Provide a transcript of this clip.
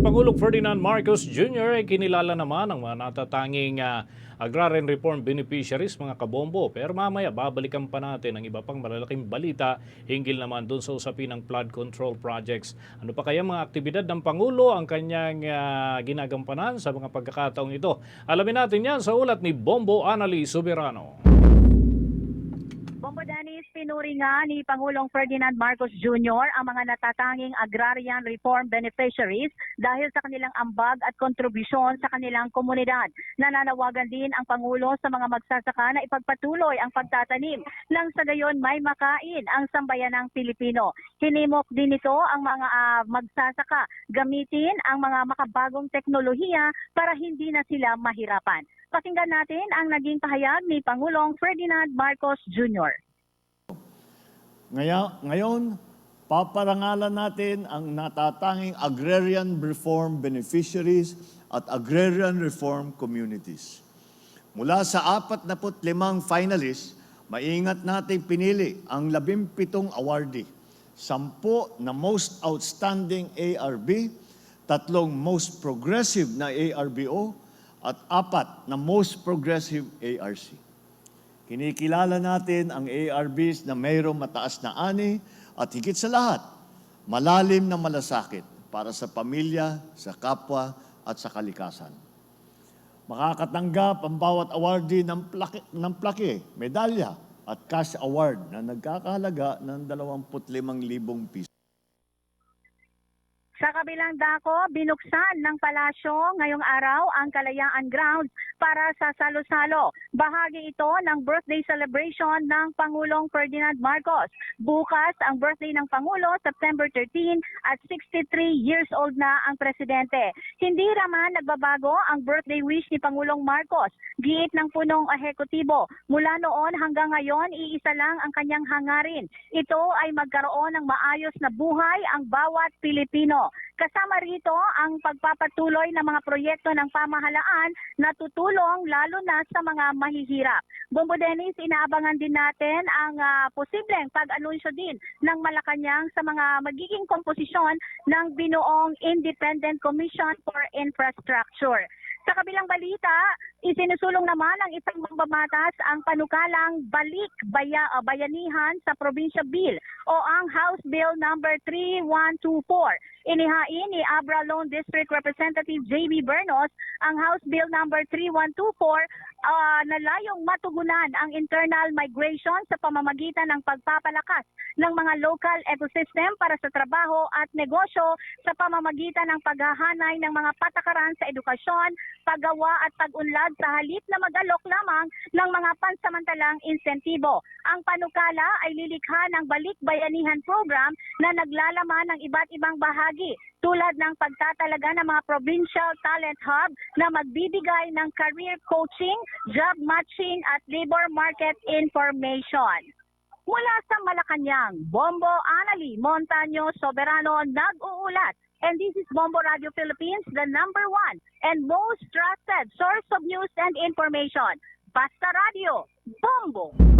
Pangulong Ferdinand Marcos Jr. ay kinilala naman ang mga natatanging ah, agrarian reform beneficiaries, mga kabombo. Pero mamaya, babalikan pa natin ang iba pang malalaking balita hinggil naman dun sa usapin ng flood control projects. Ano pa kaya mga aktibidad ng Pangulo ang kanyang ah, ginagampanan sa mga pagkakataong ito? Alamin natin yan sa ulat ni Bombo Anali Soberano. Pinuri nga ni Pangulong Ferdinand Marcos Jr. ang mga natatanging agrarian reform beneficiaries dahil sa kanilang ambag at kontribusyon sa kanilang komunidad. Nananawagan din ang Pangulo sa mga magsasaka na ipagpatuloy ang pagtatanim nang sa gayon may makain ang sambayanang Pilipino. Hinimok din ito ang mga ah, magsasaka gamitin ang mga makabagong teknolohiya para hindi na sila mahirapan. Pakinggan natin ang naging pahayag ni Pangulong Ferdinand Marcos Jr. Ngaya, ngayon, paparangalan natin ang natatanging agrarian reform beneficiaries at agrarian reform communities. Mula sa 45 finalists, maingat nating pinili ang 17 awardee, 10 na most outstanding ARB, tatlong most progressive na ARBO, at apat na most progressive ARC. Kinikilala natin ang ARBs na mayroong mataas na ani at higit sa lahat, malalim na malasakit para sa pamilya, sa kapwa at sa kalikasan. Makakatanggap ang bawat awardee ng plaki, ng plake, medalya at cash award na nagkakahalaga ng 25,000 piso. Sa kabilang dako, binuksan ng palasyo ngayong araw ang Kalayaan Grounds para sa salo-salo. Bahagi ito ng birthday celebration ng Pangulong Ferdinand Marcos. Bukas ang birthday ng Pangulo, September 13 at 63 years old na ang presidente. Hindi raman nagbabago ang birthday wish ni Pangulong Marcos. Giit ng punong ehekutibo. Mula noon hanggang ngayon, iisa lang ang kanyang hangarin. Ito ay magkaroon ng maayos na buhay ang bawat Pilipino. Kasama rito ang pagpapatuloy ng mga proyekto ng pamahalaan na tutulong lalo na sa mga mahihirap. Bombo Dennis, inaabangan din natin ang ah, posibleng pag-anunsyo din ng Malacanang sa mga magiging komposisyon ng binuong Independent Commission for Infrastructure. Sa kabilang balita, isinusulong naman ng isang mambabatas ang panukalang balik baya, ah, bayanihan sa probinsya bill o ang House Bill number 3124. Inihain ni Abra Lone District Representative JB Bernos ang House Bill number 3124 ah, na layong matugunan ang internal migration sa pamamagitan ng pagpapalakas ng mga local ecosystem para sa trabaho at negosyo sa pamamagitan ng paghahanay ng mga patakaran sa edukasyon, paggawa at pag-unlad sa halip na mag-alok lamang ng mga pansamantalang insentibo. Ang panukala ay lilikha ng Balik Bayanihan Program na naglalaman ng iba't ibang bahagi tulad ng pagtatalaga ng mga provincial talent hub na magbibigay ng career coaching, job matching at labor market information. Mula sa Malacanang, Bombo Anali Montaño Soberano nag-uulat. And this is Bombo Radio Philippines, the number one and most trusted source of news and information. Basta Radio, Bombo!